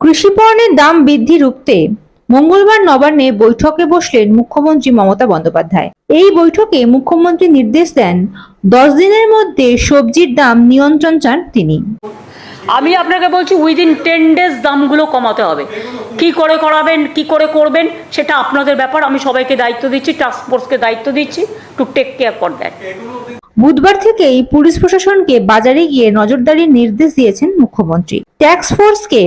কৃষি পণ্যের দাম বৃদ্ধি রুখতে মঙ্গলবার নবান্নে বৈঠকে বসলেন মুখ্যমন্ত্রী মমতা বন্দ্যোপাধ্যায়। এই বৈঠকে মুখ্যমন্ত্রী নির্দেশ দেন দশ দিনের মধ্যে সবজির দাম নিয়ন্ত্রণ চান তিনি। আমি আপনাকে বলছি উইদিন টেন ডেজ দামগুলো কমাতে হবে। কি করে করাবেন কি করে করবেন সেটা আপনাদের ব্যাপার। আমি সবাইকে দায়িত্ব দিচ্ছি টাস্ক ফোর্সকে দায়িত্ব দিচ্ছি to take care for that বুধবার থেকেই পুলিশ প্রশাসনকে বাজারে গিয়ে নজরদারির নির্দেশ দিয়েছেন মুখ্যমন্ত্রী। ট্যাক্স ফোর্সকে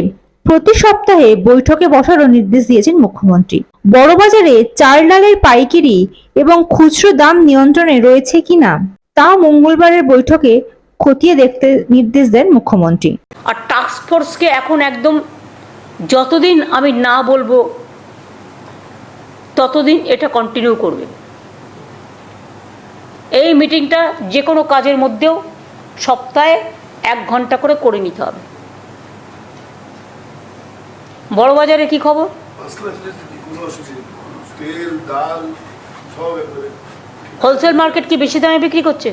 প্রতি সপ্তাহে বৈঠকে বসারও নির্দেশ দিয়েছেন মুখ্যমন্ত্রী। বড়বাজারে চাল ডালের পাইকারি এবং খুচরো দাম নিয়ন্ত্রণে রয়েছে কিনা তা মঙ্গলবারের বৈঠকে খতিয়ে দেখতে নির্দেশ দেন মুখ্যমন্ত্রী। আর টাস্ক ফোর্সকে এখন একদম যতদিন আমি না বলব, ততদিন এটা কন্টিনিউ করবে। এই মিটিংটা যে কোনো কাজের মধ্যেও সপ্তাহে এক ঘণ্টা করে করে নিতে হবে বড়বাজারে কি খবর মশলা জিনিস কোনো অসুবিধা নেই। তেল ডাল সব খবর হোলসেল মার্কেট কি বেশি দামে বিক্রি করছে?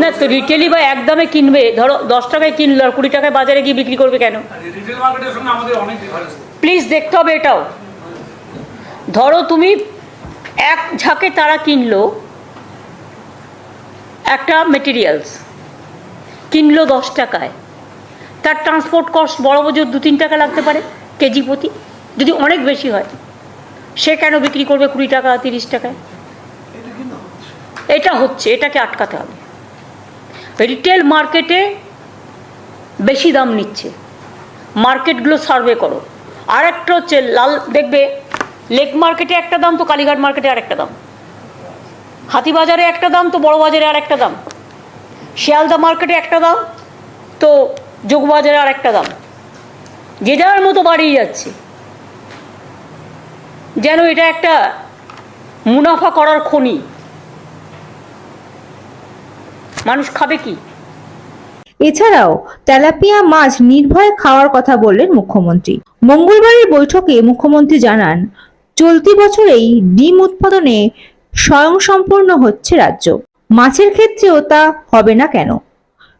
না তো রিটেলই বা এক দামে কিনবে। ধরো দশ টাকায় কিনলো আর কুড়ি টাকায় বাজারে গিয়ে বিক্রি করবে কেন? প্লিজ দেখতে হবে এটাও। ধরো তুমি এক ঝাঁকে তারা কিনলো একটা মেটেরিয়ালস কিনলো দশ টাকায়। তার ট্রান্সপোর্ট কস্ট বড় বছর দু, তিন টাকা লাগতে পারে কেজি প্রতি। যদি অনেক বেশি হয়, সে কেন বিক্রি করবে কুড়ি টাকা, তিরিশ টাকায় এটা হচ্ছে, এটাকে আটকাতে হবে। রিটেল মার্কেটে বেশি দাম নিচ্ছে। মার্কেটগুলো সার্ভে করো। আর একটা হচ্ছে লাল, দেখবে লেক মার্কেটে একটা দাম, তো কালীঘাট মার্কেটে আর একটা দাম। হাতিবাজারে একটা দাম, তো বড় বাজারে আর একটা দাম। শিয়ালদা মার্কেটে একটা দাম, তো যোগবাজারে আর একটা দাম। যে যার মতো বাড়িয়ে যাচ্ছে। যেন এটা একটা মুনাফা করার খনি। মানুষ খাবে কি? এছাড়াও তেলাপিয়া মাছ নির্ভয়ে খাওয়ার কথা বললেন মুখ্যমন্ত্রী। মঙ্গলবারের বৈঠকে মুখ্যমন্ত্রী জানান, চলতি বছরেই ডিম উৎপাদনে স্বয়ংসম্পূর্ণ হচ্ছে রাজ্য। মাছের ক্ষেত্রেও তা হবে না কেন?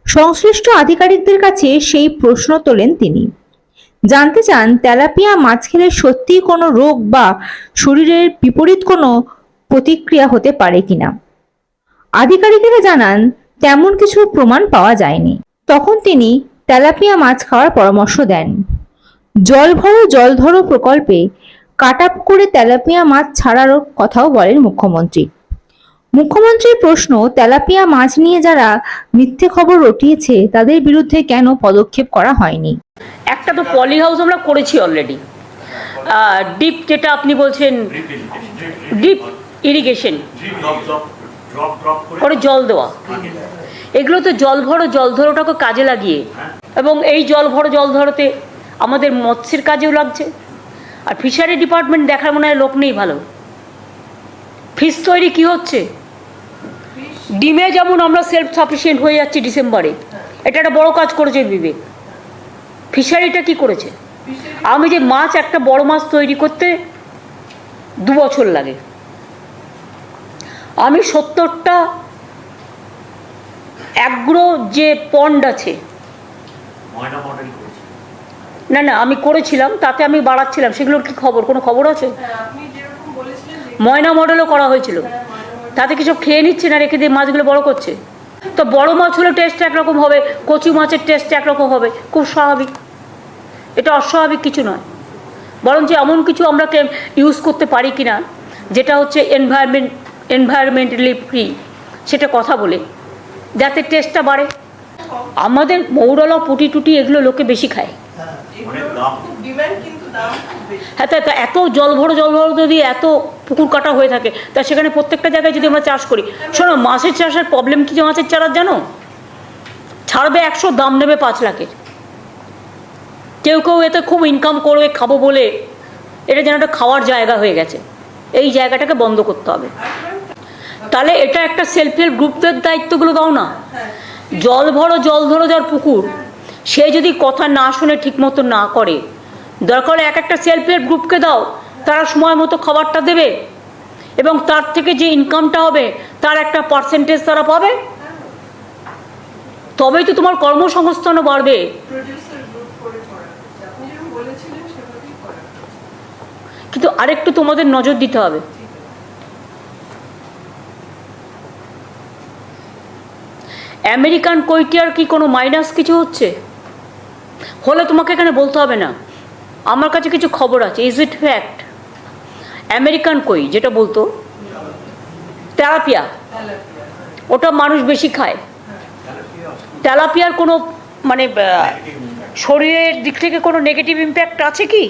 সংশ্লিষ্ট আধিকারিকদের কাছে সেই প্রশ্ন তোলেন তিনি। জানতে চান, তেলাপিয়া মাছ খেলে সত্যিই কোনো রোগ বা শরীরের বিপরীত কোনো প্রতিক্রিয়া হতে পারে কিনা আধিকারিকেরা জানান, তেমন কিছু প্রমাণ পাওয়া যায়নি। তখন তিনি তেলাপিয়া মাছ খাওয়ার পরামর্শ দেন। জল ভরো, জল ধরো প্রকল্পে কাট আপ করে তেলাপিয়া মাছ ছাড়ার কথাও বলেন মুখ্যমন্ত্রী। মুখ্যমন্ত্রীর প্রশ্ন, তেলাপিয়া মাছ নিয়ে যারা মিথ্যে খবর রটিয়েছে, তাদের বিরুদ্ধে কেন পদক্ষেপ করা হয়নি? একটা তো পলি হাউস আমরা করেছি অলরেডি ডিপ যেটা আপনি বলছেন, ডিপ ইরিগেশন, করে জল দেওয়া। এগুলো তো জল ভরো, জল ধরোটাকে কাজে লাগিয়ে। এবং এই জল ভরো, জল ধরোতে আমাদের মৎস্যের কাজেও লাগছে। আর ফিশারি ডিপার্টমেন্ট দেখার মনে হয় লোক নেই ভালো। ফিশ তৈরি কি হচ্ছে? ডিমে যেমন আমরা সেলফ সাফিসিয়েন্ট হয়ে যাচ্ছি ডিসেম্বরে এটা একটা বড় কাজ করেছে বিবেক। ফিশারিটা কি করেছে? আমি যে মাছ একটা বড় মাছ তৈরি করতে দু বছর লাগে। আমি সত্তরটা অ্যাগ্রো যে পন্ড আছে না না আমি করেছিলাম তাতে আমি বাড়াচ্ছিলাম সেগুলোর কি খবর? কোনো খবর আছে? আপনি যেরকম বলেছিলেন যে ময়না মডেলও করা হয়েছিল। তাতে কিছু খেয়ে নিচ্ছে না রেখে দিয়ে মাছগুলো বড় করছে? তো বড় মাছ হলে টেস্ট একরকম হবে কচু মাছের টেস্ট একরকম হবে খুব স্বাভাবিক। এটা অস্বাভাবিক কিছু নয়। বরঞ্চ এমন কিছু আমরা ইউজ করতে পারি কি না যেটা হচ্ছে এনভায়রনমেন্ট এনভায়রনমেন্টালি ফ্রি সেটা কথা বলে যাতে টেস্টটা বাড়ে। আমাদের মৌরলা পুটি টুটি এগুলো লোকে বেশি খায়। এগুলোর খুব ডিমান্ড কিন্তু দাম খুব বেশি। হ্যাঁ তা তা এত জল ভরো জল ভরো যদি এত পুকুর কাটা হয়ে থাকে। তা সেখানে প্রত্যেকটা জায়গায় যদি আমরা চাষ করি, শোনো, মাছের চাষের প্রবলেম কি মাছের চারার জানো? ছাড়বে একশো, দাম নেবে পাঁচ লাখের। কেউ কেউ এতে খুব ইনকাম করবে, খাব বলে। এটা যেন একটা খাওয়ার জায়গা হয়ে গেছে। এই জায়গাটাকে বন্ধ করতে হবে। তাহলে এটা একটা সেলফ হেল্প গ্রুপদের দায়িত্বগুলো দাও না। জল ভরো, জল ধরো যার পুকুর। সে যদি কথা না শুনে ঠিক মতো না করে, দরকার এক একটা সেলফ হেল্প গ্রুপকে দাও। তারা সময় মতো খাবারটা দেবে এবং তার থেকে যে ইনকামটা হবে, তার একটা পার্সেন্টেজ তারা পাবে। তবেই তো তোমার কর্মসংস্থানও বাড়বে। কিন্তু আরেকটু তোমাদের নজর দিতে হবে। আমেরিকান কৈটিয়ার কি কোনো মাইনাস কিছু হচ্ছে? হলে তোমাকে এখানে বলতে হবে না। আমার কাছে কিছু খবর আছে। ইজ ইট ফ্যাক্ট আমেরিকান কই? যেটা বলতো? তেলাপিয়া। ওটা মানুষ বেশি খায়। তেলাপিয়ার কোনো মানে শরীরের দিক থেকে কোনো নেগেটিভ ইম্প্যাক্ট আছে কি?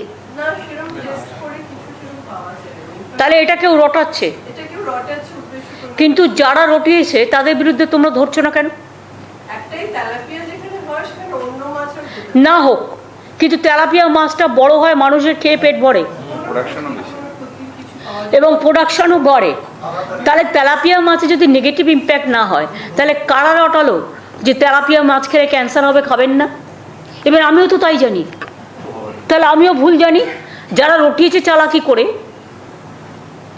তাহলে এটা কেউ রটাচ্ছে। এটা কেউ রটাচ্ছে উদ্দেশ্য করে। কিন্তু যারা রটিয়েছে তাদের বিরুদ্ধে তোমরা ধরছো না কেন? হয় না হোক কিন্তু তেলাপিয়া মাছটা বড় হয় মানুষের খেয়ে পেট ভরে কোনো ক্ষতির কিছু পাওয়া এবং প্রোডাকশনও গড়ে। তাহলে তেলাপিয়া মাছে যদি নেগেটিভ ইম্প্যাক্ট না হয়, তাহলে কারা রটালো যে তেলাপিয়া মাছ খেলে ক্যান্সার হবে, খাবেন না? এবার আমিও তো তাই জানি। তাহলে আমিও ভুল জানি। যারা রটিয়েছে চালাকি করে,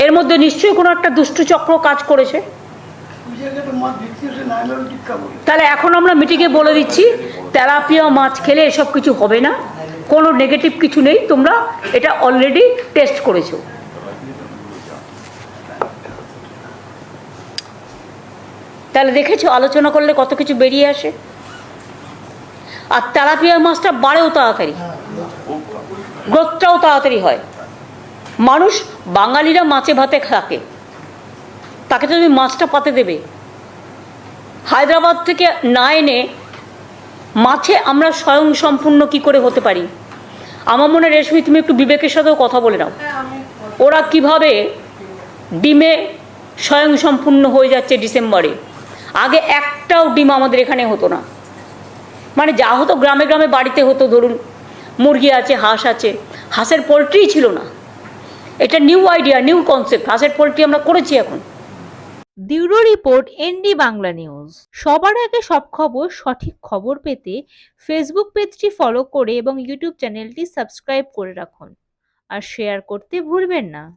এর মধ্যে নিশ্চয়ই কোনো একটা দুষ্টু চক্র কাজ করেছে। তাহলে এখন আমরা মিটিংয়ে বলে দিচ্ছি, তেলাপিয়া মাছ খেলে এসব কিছু হবে না। কোনো নেগেটিভ কিছু নেই, তোমরা এটা অলরেডি টেস্ট করেছ। তাহলে দেখেছ আলোচনা করলে কত কিছু বেরিয়ে আসে? আর তেলাপিয়া মাছটা বাড়েও তাড়াতাড়ি। গ্রোথটাও তাড়াতাড়ি হয়। মানুষ বাঙালিরা মাছে ভাতে থাকে তাকে তো তুমি মাছটা পাতে দেবে। হায়দ্রাবাদ থেকে না এনে মাছে আমরা স্বয়ং সম্পূর্ণ কি করে হতে পারি? আমার মনে রেশমি তুমি একটু বিবেকের সাথেও কথা বলে নাও। হ্যাঁ ওরা কীভাবে ডিমে স্বয়ং সম্পূর্ণ হয়ে যাচ্ছে ডিসেম্বরে? আগে একটাও ডিম আমাদের এখানে হতো না। মানে যা হতো গ্রামে গ্রামে বাড়িতে হতো, ধরুন মুরগি আছে, হাঁস আছে, হাঁসের পোলট্রিই ছিল না। এটা নিউ আইডিয়া, নিউ কনসেপ্ট, হাঁসের পোলট্রি আমরা করেছি এখন। Bureau report, ND Bangla news. সবার আগে সব খবর, সঠিক খবর পেতে ফেসবুক পেজটি ফলো করে এবং ইউটিউব চ্যানেলটি সাবস্ক্রাইব করে রাখুন। আর শেয়ার করতে ভুলবেন না।